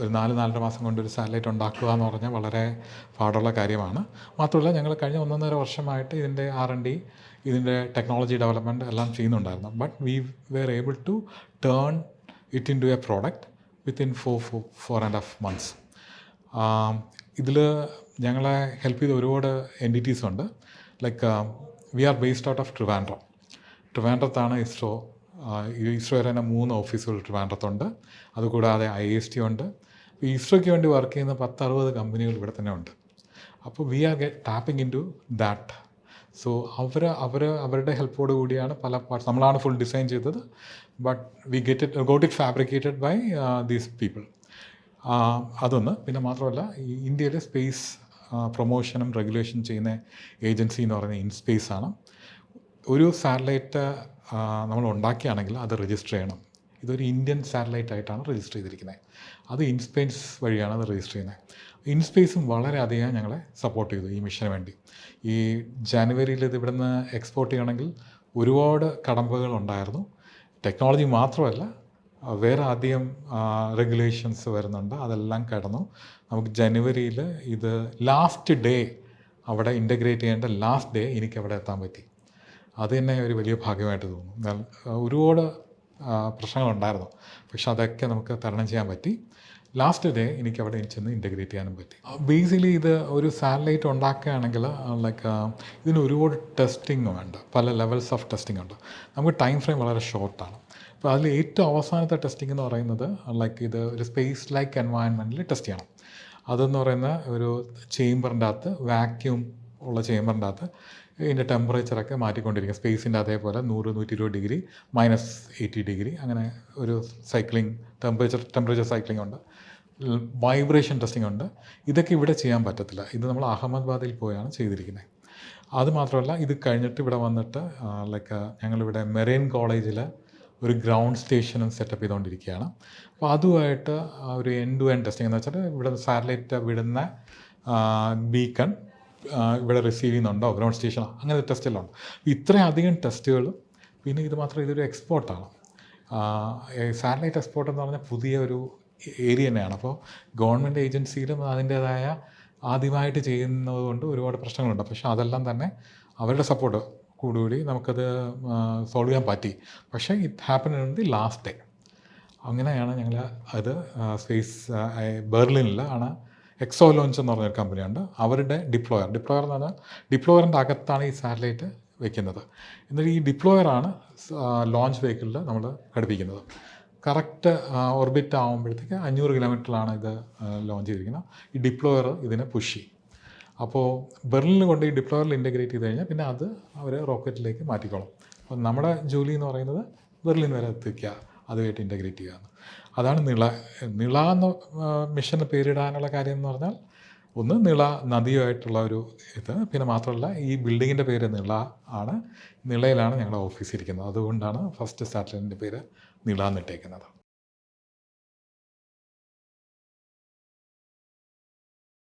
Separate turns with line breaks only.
ഒരു നാല് നാലര മാസം കൊണ്ട് ഒരു സാറ്റലൈറ്റ് ഉണ്ടാക്കുക എന്ന് പറഞ്ഞാൽ വളരെ പാടുള്ള കാര്യമാണ്. മാത്രമല്ല ഞങ്ങൾ കഴിഞ്ഞ ഒന്നൊന്നര വർഷമായിട്ട് ഇതിന്റെ ആർ എൻ ഡി ഇതിന്റെ ടെക്നോളജി ഡെവലപ്മെന്റ് എല്ലാം ചെയ്യുന്നുണ്ടായിരുന്നു. But we were able to turn it in to a product within four four four and half months ഇതിൽ ഞങ്ങളെ ഹെൽപ്പ് ചെയ്ത ഒരുപാട് എന്റിറ്റീസ് ഉണ്ട്. Like we are based out of Trivandrum ട്രിവാൻഡ്രത്താണ് ISRO ISRO തന്നെ മൂന്ന് ഓഫീസുകൾ ട്രിവാൻഡ്രത്തുണ്ട് അതുകൂടാതെ ഐ എസ് ടി ഉണ്ട്. ഇസ്രോയ്ക്ക് വേണ്ടി വർക്ക് ചെയ്യുന്ന പത്തറുപത് കമ്പനികൾ ഇവിടെ തന്നെ ഉണ്ട്. അപ്പോൾ we are get tapping in to that so അവർ അവർ അവരുടെ ഹെൽപ്പോട് കൂടിയാണ് പല പാർട്സ് നമ്മളാണ് ഫുൾ ഡിസൈൻ ചെയ്തത്. But we get it got it fabricated by these people അതൊന്ന്. പിന്നെ മാത്രമല്ല ഇന്ത്യയിലെ സ്പേസ് പ്രൊമോഷനും റെഗുലേഷൻ ചെയ്യുന്ന ഏജൻസി എന്ന് പറയുന്നത് ഇൻസ്പേസ് ആണ്. ഒരു സാറ്റലൈറ്റ് നമ്മൾ ഉണ്ടാക്കുകയാണെങ്കിൽ അത് രജിസ്റ്റർ ചെയ്യണം. ഇതൊരു ഇന്ത്യൻ സാറ്റലൈറ്റ് ആയിട്ടാണ് രജിസ്റ്റർ ചെയ്തിരിക്കുന്നത് അത് ഇൻസ്പേസ് വഴിയാണ് അത് രജിസ്റ്റർ ചെയ്യുന്നത് ഇൻസ്പേസും വളരെയധികം ഞങ്ങളെ സപ്പോർട്ട് ചെയ്തു ഈ മിഷന് വേണ്ടി. ഈ ജാനുവരിയിൽ ഇത് ഇവിടുന്ന് എക്സ്പോർട്ട് ചെയ്യണമെങ്കിൽ ഒരുപാട് കടമ്പകൾ ഉണ്ടായിരുന്നു. ടെക്നോളജി മാത്രമല്ല വേറെ അധികം റെഗുലേഷൻസ് വരുന്നുണ്ട്. അതെല്ലാം കടന്നു. നമുക്ക് ജനുവരിയിൽ ഇത് ലാസ്റ്റ് ഡേ അവിടെ ഇന്റഗ്രേറ്റ് ചെയ്യേണ്ട ലാസ്റ്റ് ഡേ എനിക്ക് അവിടെ എത്താൻ പറ്റി. അത് തന്നെ ഒരു വലിയ ഭാഗ്യമായിട്ട് എന്നാൽ ഒരുപാട് പ്രശ്നങ്ങളുണ്ടായിരുന്നു. പക്ഷെ അതൊക്കെ നമുക്ക് തരണം ചെയ്യാൻ പറ്റി. ലാസ്റ്റ് ഡേ എനിക്ക് അവിടെ ചെന്ന് ഇന്റഗ്രേറ്റ് ചെയ്യാനും പറ്റി. ബേസിക്കലി ഇത് ഒരു സാറ്റലൈറ്റ് ഉണ്ടാക്കുകയാണെങ്കിൽ ലൈക്ക് ഇതിന് ഒരുപാട് ടെസ്റ്റിംഗ് വേണ്ട. പല ലെവൽസ് ഓഫ് ടെസ്റ്റിംഗ് ഉണ്ട്. നമുക്ക് ടൈം ഫ്രെയിം വളരെ ഷോർട്ടാണ് അപ്പോൾ അതിൽ ഏറ്റവും അവസാനത്തെ ടെസ്റ്റിംഗ് എന്ന് പറയുന്നത് ലൈക്ക് ഇത് ഒരു സ്പേസ് ലൈക്ക് എൻവയൺമെന്റിൽ ടെസ്റ്റ് ചെയ്യണം. അതെന്ന് പറയുന്ന ഒരു ചേംബറിന്റെ അകത്ത് വാക്യൂം ഉള്ള ചേമ്പറിന്റെ അകത്ത് ഇതിന്റെ ടെമ്പറേച്ചറൊക്കെ മാറ്റിക്കൊണ്ടിരിക്കും. സ്പേസിന്റെ അതേപോലെ നൂറ് നൂറ്റി ഇരുപത് ഡിഗ്രി മൈനസ് എയ്റ്റി ഡിഗ്രി. അങ്ങനെ ഒരു സൈക്ലിംഗ് ടെമ്പറേച്ചർ ടെമ്പറേച്ചർ സൈക്ലിംഗ് ഉണ്ട്. വൈബ്രേഷൻ ടെസ്റ്റിംഗ് ഉണ്ട്. ഇതൊക്കെ ഇവിടെ ചെയ്യാൻ പറ്റത്തില്ല. ഇത് നമ്മൾ അഹമ്മദാബാദിൽ പോയാണ് ചെയ്തിരിക്കുന്നത്. അതുമാത്രമല്ല ഇത് കഴിഞ്ഞിട്ട് ഇവിടെ വന്നിട്ട് ലൈക്ക് ഞങ്ങളിവിടെ മെറൈൻ കോളേജിൽ ഒരു ഗ്രൗണ്ട് സ്റ്റേഷനും സെറ്റപ്പ് ചെയ്തുകൊണ്ടിരിക്കുകയാണ്. അപ്പോൾ അതുമായിട്ട് ഒരു എൻ ടു എൻ ടെസ്റ്റിംഗ് എന്ന് വെച്ചാൽ ഇവിടെ സാറ്റലൈറ്റ് വിടുന്ന ബീക്കൺ ഇവിടെ റിസീവ് ചെയ്യുന്നുണ്ടോ? ഗ്രൗണ്ട് സ്റ്റേഷനോ അങ്ങനെ ടെസ്റ്റെല്ലാം ഉണ്ട്. ഇത്രയധികം ടെസ്റ്റുകൾ പിന്നെ ഇത് മാത്രം ഇതൊരു എക്സ്പോർട്ടാണ് സാറ്റലൈറ്റ് എക്സ്പോർട്ട് എന്ന് പറഞ്ഞാൽ പുതിയ ഒരു ഏരിയ തന്നെയാണ്. അപ്പോൾ ഗവൺമെന്റ് ഏജൻസിയിലും അതിന്റേതായ ആദ്യമായിട്ട് ചെയ്യുന്നത് കൊണ്ട് ഒരുപാട് പ്രശ്നങ്ങളുണ്ട്. പക്ഷേ അതെല്ലാം തന്നെ അവരുടെ സപ്പോർട്ട് കൂടുകൂടി നമുക്കത് സോൾവ് ചെയ്യാൻ പറ്റി. പക്ഷേ it happen in the last day അങ്ങനെയാണ് ഞങ്ങൾ അത് സ്പേസ് ബെർലിനിൽ ആണ് എക്സോ ലോഞ്ച് എന്ന് പറഞ്ഞൊരു കമ്പനിയുണ്ട് അവരുടെ ഡിപ്ലോയർ ഡിപ്ലോയർ എന്ന് പറഞ്ഞാൽ ഡിപ്ലോയറിന്റെ അകത്താണ് ഈ സാറ്റലൈറ്റ് വെക്കുന്നത്. എന്നിട്ട് ഈ ഡിപ്ലോയറാണ് ലോഞ്ച് വെഹിക്കിളിൽ നമ്മൾ ഘടിപ്പിക്കുന്നത്. കറക്റ്റ് ഓർബിറ്റ് ആകുമ്പോഴത്തേക്ക് അഞ്ഞൂറ് കിലോമീറ്ററിലാണ് ഇത് ലോഞ്ച് ചെയ്തിരിക്കുന്നത്. ഈ ഡിപ്ലോയർ ഇതിനെ പുഷ് ചെയ്യും. അപ്പോൾ ബെർലിനിൽ കൊണ്ട് ഈ ഡിപ്ലോയറിൽ ഇന്റഗ്രേറ്റ് ചെയ്ത് കഴിഞ്ഞാൽ പിന്നെ അത് അവർ റോക്കറ്റിലേക്ക് മാറ്റിക്കോളും. അപ്പോൾ നമ്മുടെ ജോലി എന്ന് പറയുന്നത് ബെർലിൻ വരെ എത്തിക്കുക അതുമായിട്ട് ഇന്റഗ്രേറ്റ് ചെയ്യുക അതാണ് നിള നിള എന്ന മിഷന് പേരിടാനുള്ള കാര്യം എന്ന് പറഞ്ഞാൽ ഒന്ന് നിള നദിയുമായിട്ടുള്ള ഒരു ഇത്. പിന്നെ മാത്രമല്ല ഈ ബിൽഡിങ്ങിന്റെ പേര് നിള ആണ്. നിളയിലാണ് ഞങ്ങളുടെ ഓഫീസ് ഇരിക്കുന്നത്. അതുകൊണ്ടാണ് ഫസ്റ്റ് സാറ്റലൈറ്റിന്റെ പേര് നിള എന്നിട്ടേക്കുന്നത്.